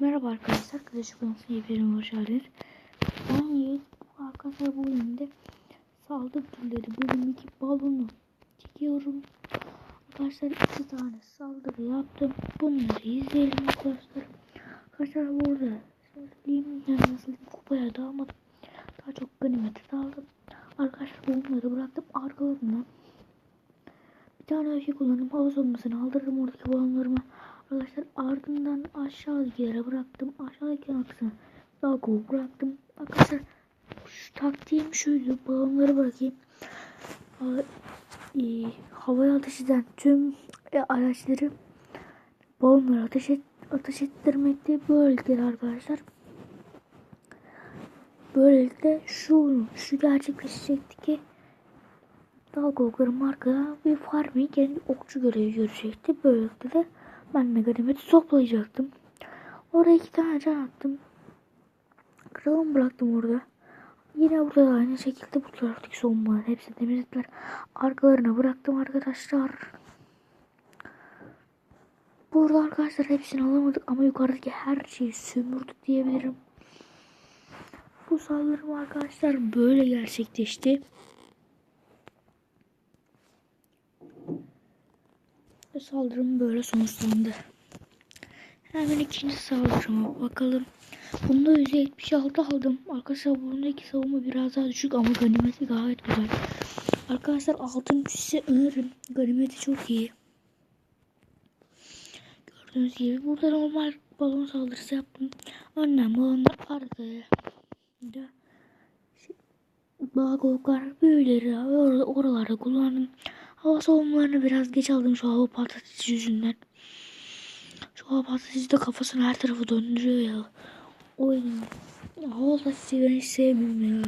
Merhaba arkadaşlar, Klasik Oyuncu'na hepiniz hoş geldiniz. Ben Yiğit, arkadaşlar bu bölümde saldırı türleri bölüm 2 balonu çekiyorum. Arkadaşlar iki tane saldırı yaptım. Bunları izleyelim arkadaşlar. Arkadaşlar burada söyleyeyim yani nasıl kupaya dağılmadım. Daha çok ganimete daldım. Arkadaşlar bunları bıraktım arkalarından. Bir tane öfke Hava savunmasını aldırırım oradaki balonlarıma. Arkadaşlar ardından aşağıdaki yere bıraktım. Aşağıdaki aksana daha cool bıraktım. Arkadaşlar şu taktiğim şuydu. Balonları bırakayım. Ha, e, havaya ateş eden tüm e, araçları balonları ateş, et, ateş ettirmekte böylelikle arkadaşlar. Böylelikle şu şu gerçekleşecekti ki Dalgokların markada bir farming yani okçu görevi görecekti. Böylelikle de ben de ganimeti toplayacaktım. Oraya iki tane can attım. Kralımı bıraktım orada. Yine burada da aynı şekilde bu taraftaki savunmaların hepsini temizlediler. Arkalarına bıraktım arkadaşlar. Burada arkadaşlar hepsini alamadık ama yukarıdaki her şeyi sömürdük diyebilirim. Bu saldırım arkadaşlar böyle gerçekleşti. Saldırım böyle sonuçlandı. Hemen ikinci saldırıma bakalım. Bunda %76 aldım. Arkadaşlar bundaki savunma biraz daha düşük ama ganimeti gayet güzel. Arkadaşlar altın size öneririm. Ganimeti çok iyi. Gördüğünüz gibi burada normal balon saldırısı yaptım. Önden balonlar arkaya. Da Bagoklar büyüleri or oralarda kullandım. Hava savunmalarını biraz geç aldım şu hava patlatıcı yüzünden. Şu hava patlatıcı da kafasını her tarafı döndürüyor ya. O yüzden ya, hava patlatıcıyı ben hiç sevmiyorum ya.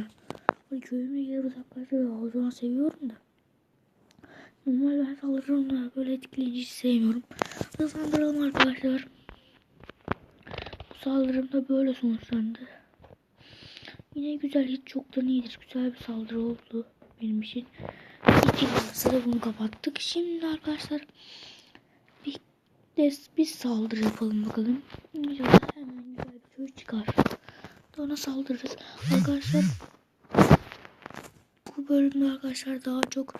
Hani köyüme gider uzaklaşıyor. O zaman seviyorum da. Normal ben saldırırım da böyle etkileyici sevmiyorum. Hızlandıralım arkadaşlar. Bu saldırım da böyle sonuçlandı. Yine güzel hiç çoktan iyidir. Güzel bir saldırı oldu benim için. İki sıra bunu kapattık. Şimdi arkadaşlar bir bir saldırı yapalım bakalım. İnşallah hemen güzel bir köy çıkar. Sonra saldırırız. Arkadaşlar bu bölümde arkadaşlar daha çok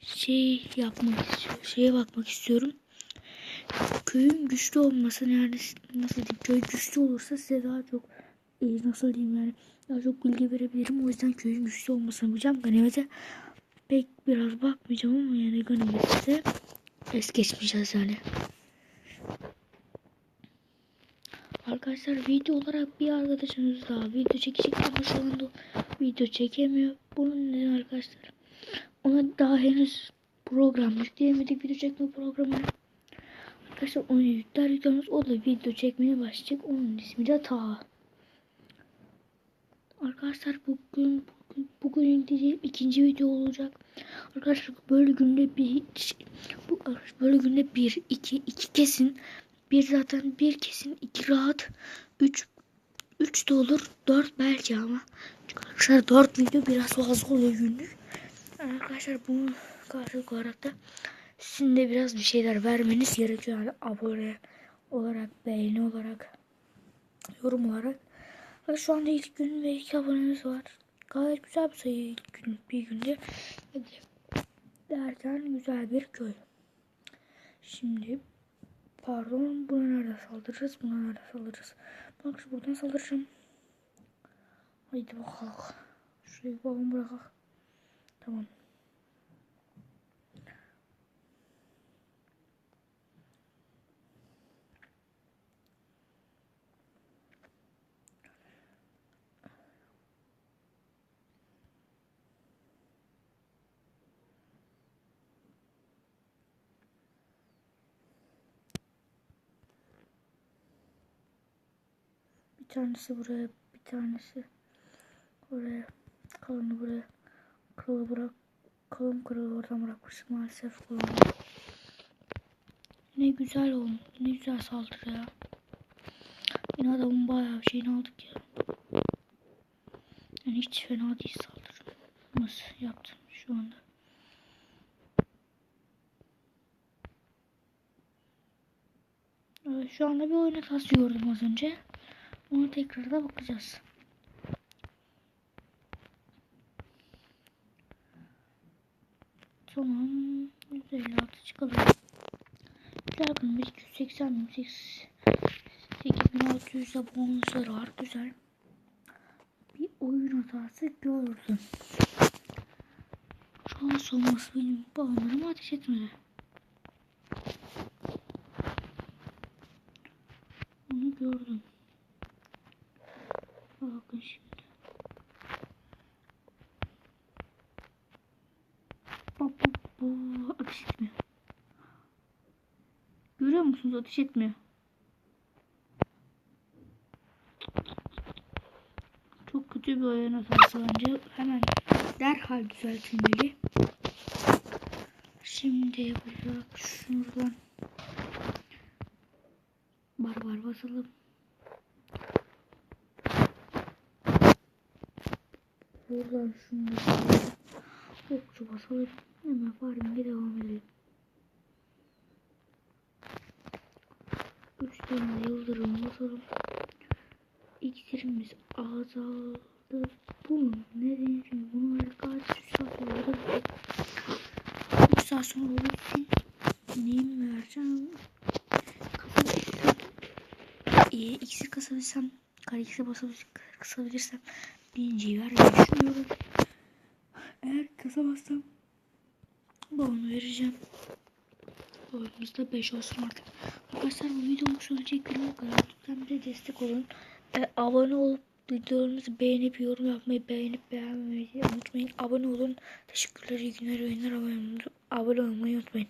şey yapmak istiyorum. Şeye bakmak istiyorum. Köyün güçlü olması yani nasıl diyeyim köy güçlü olursa size daha çok e, nasıl diyeyim yani daha çok bilgi verebilirim. O yüzden köyün güçlü olmasını yapacağım. Ganimete pek biraz bakmayacağım ama yani ganimete es geçmeyeceğiz yani. Arkadaşlar video olarak bir arkadaşımız daha video çekecek ama şu anda video çekemiyor. Bunun neden arkadaşlar? Ona daha henüz program yükleyemedik video çekme programını. Arkadaşlar onu yükler yüklemez o da video çekmeye başlayacak. Onun ismi de Ta. Arkadaşlar bugün bugün diyeceğim ikinci video olacak. Arkadaşlar böyle günde bir bu böyle günde bir iki iki kesin bir zaten bir kesin iki rahat üç üç de olur dört belki ama arkadaşlar dört video biraz fazla oluyor günlük. Arkadaşlar bunu karşılık olarak da sizin de biraz bir şeyler vermeniz gerekiyor. Yani abone olarak, beğeni olarak, yorum olarak. Şu anda ilk gün ve iki abonemiz var. Gayet güzel bir sayı gün, bir günde. Derken güzel bir köy. Şimdi pardon buna nerede saldırırız? Buna nerede saldırırız? Bak şu buradan saldıracağım. Haydi bakalım. Şurayı balon bırakalım. Tamam. Bir tanesi buraya, bir tanesi oraya, kalanı buraya. Kralı bırak, kalın kralı oradan bırakmışım maalesef kullandım. Ne güzel oldu, ne güzel saldırı ya. Yine adamın bayağı bir şeyini aldık ya. Yani hiç fena değil saldırımız yaptım şu anda. Evet, Şu anda bir oyun hatası gördüm az önce. Ona tekrar da bakacağız. Tamam. 156 çıkalım. Güzel gün 280 8600 de bonusları var. Güzel. Bir oyun hatası gördüm. Şu an solması benim balonlarımı ateş etmedi. Onu gördüm. Bakın şimdi. Bu ateş etmiyor. Görüyor musunuz? Ateş etmiyor. Çok kötü bir oyun hatası bence. Hemen derhal düzeltilmeli. Şimdi yapacak şuradan barbar basalım. Buradan şunu. Okçu basalım. Hemen farming'e devam edelim. Üç tane de yıldırım basalım. İksirimiz azaldı. Bunun nedeni çünkü bunu kaç 3 saat oldu. 3 saat sonra olursun. Neyimi vereceğim? Kasabilirsem. Ee, iksir kasabilirsem. Kare iksir basabilirsem. Kasabilirsem. Birinciyi vermeyi düşünüyorum. Eğer kasamazsam. Bunu vereceğim. Oyunumuz da 5 olsun artık. Arkadaşlar bu videomu kadar. Lütfen bir de destek olun. E, abone olup videolarımızı beğenip yorum yapmayı beğenip beğenmeyi unutmayın. Abone olun. Teşekkürler. iyi günler. Oyunlar abone olmayı unutmayın.